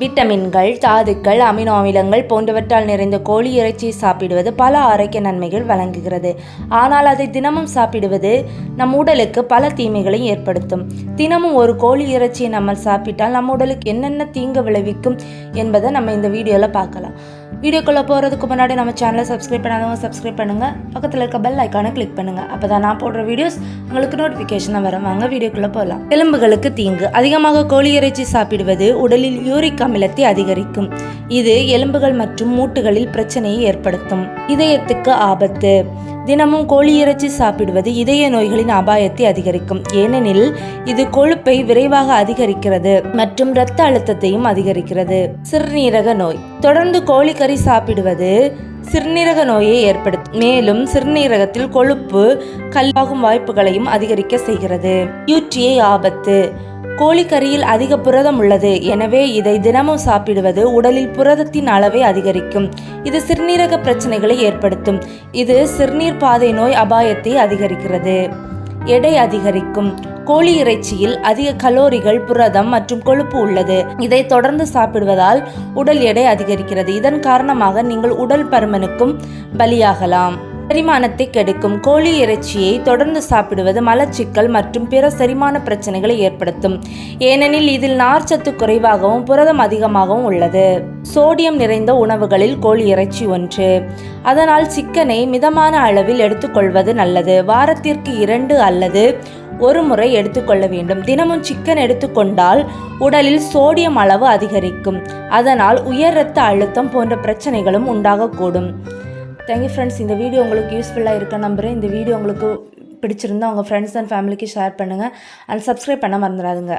விட்டமின்கள் தாதுக்கள் அமினோ அமிலங்கள் போன்றவற்றால் நிறைந்த கோழி இறைச்சியை சாப்பிடுவது பல ஆரோக்கிய நன்மைகள் வழங்குகிறது. ஆனால் அதை தினமும் சாப்பிடுவது நம் உடலுக்கு பல தீமைகளை ஏற்படுத்தும். தினமும் ஒரு கோழி இறைச்சியை நம்ம சாப்பிட்டால் நம்ம உடலுக்கு என்னென்ன தீங்கு விளைவிக்கும் என்பதை நம்ம இந்த வீடியோவில் பார்க்கலாம். வீடியோக்குள்ளே போகிறதுக்கு முன்னாடி நம்ம சேனலை சப்ஸ்கிரைப் பண்ணாதவங்க சப்ஸ்கிரைப் பண்ணுங்கள் பக்கத்தில் இருக்க பெல் ஐக்கானை கிளிக் பண்ணுங்கள் அப்போ தான் நான் போடுற வீடியோஸ் உங்களுக்கு நோட்டிஃபிகேஷனாக வரும். வாங்க வீடியோக்குள்ளே போகலாம் எலும்புகளுக்கு தீங்கு. அதிகமாக கோழி இறைச்சி சாப்பிடுவது உடலில் யூரிக் அமிலத்தை அதிகரிக்கும். இது எலும்புகள் மற்றும் மூட்டுகளில் பிரச்சனையை ஏற்படுத்தும். இதயத்துக்கு ஆபத்து. தினமும் கோழி இறைச்சி சாப்பிடுவது இதய நோய்களின் அபாயத்தை அதிகரிக்கும். ஏனெனில் இது கொழுப்பை விரைவாக அதிகரிக்கிறது மற்றும் இரத்த அழுத்தத்தையும் அதிகரிக்கிறது. சிறுநீரக நோய். தொடர்ந்து கோழிக்கறி சாப்பிடுவது சிறுநீரக நோயை ஏற்படுத்தும். மேலும் சிறுநீரகத்தில் கொழுப்பு கல்லாகும் வாய்ப்புகளையும் அதிகரிக்க செய்கிறது. யூற்றியை ஆபத்து. கோழிக்கறியில் அதிக புரதம் உள்ளது. எனவே இதை தினமும் சாப்பிடுவது உடலில் புரதத்தின் அளவை அதிகரிக்கும். இது சிறுநீரக பிரச்சனைகளை ஏற்படுத்தும். இது சிறுநீர் பாதை நோய் அபாயத்தை அதிகரிக்கிறது. எடை அதிகரிக்கும். கோழி இறைச்சியில் அதிக கலோரிகள் புரதம் மற்றும் கொழுப்பு உள்ளது. இதை தொடர்ந்து சாப்பிடுவதால் உடல் எடை அதிகரிக்கிறது. இதன் காரணமாக நீங்கள் உடல் பருமனுக்கும் பலியாகலாம். செரிமானத்தை கெடுக்கும் கோழி இறைச்சியை தொடர்ந்து சாப்பிடுவது மலச்சிக்கல் மற்றும் பிற செரிமான பிரச்சனைகளை ஏற்படுத்தும். ஏனெனில் இதில் நார்ச்சத்து குறைவாகவும் புரதம் அதிகமாகவும் உள்ளது. சோடியம் நிறைந்த உணவுகளில் கோழி இறைச்சி ஒன்று. அதனால் சிக்கனை மிதமான அளவில் எடுத்துக்கொள்வது நல்லது. வாரத்திற்கு இரண்டு அல்லது ஒரு முறை எடுத்துக்கொள்ள வேண்டும். தினமும் சிக்கன் எடுத்துக்கொண்டால் உடலில் சோடியம் அளவு அதிகரிக்கும். அதனால் உயர் இரத்த அழுத்தம் போன்ற பிரச்சனைகளும் உண்டாகக்கூடும். தேங்க்யூ ஃப்ரெண்ட்ஸ் இந்த வீடியோ உங்களுக்கு யூஸ்ஃபுல்லாக இருக்க நம்புகிறேன் இந்த வீடியோ உங்களுக்கு பிடிச்சிருந்தா உங்கள் ஃப்ரெண்ட்ஸ் அண்ட் ஃபேமிலிக்கு ஷேர் பண்ணுங்கள் அண்ட் சப்ஸ்கிரைப் பண்ண மறந்துடாதுங்க.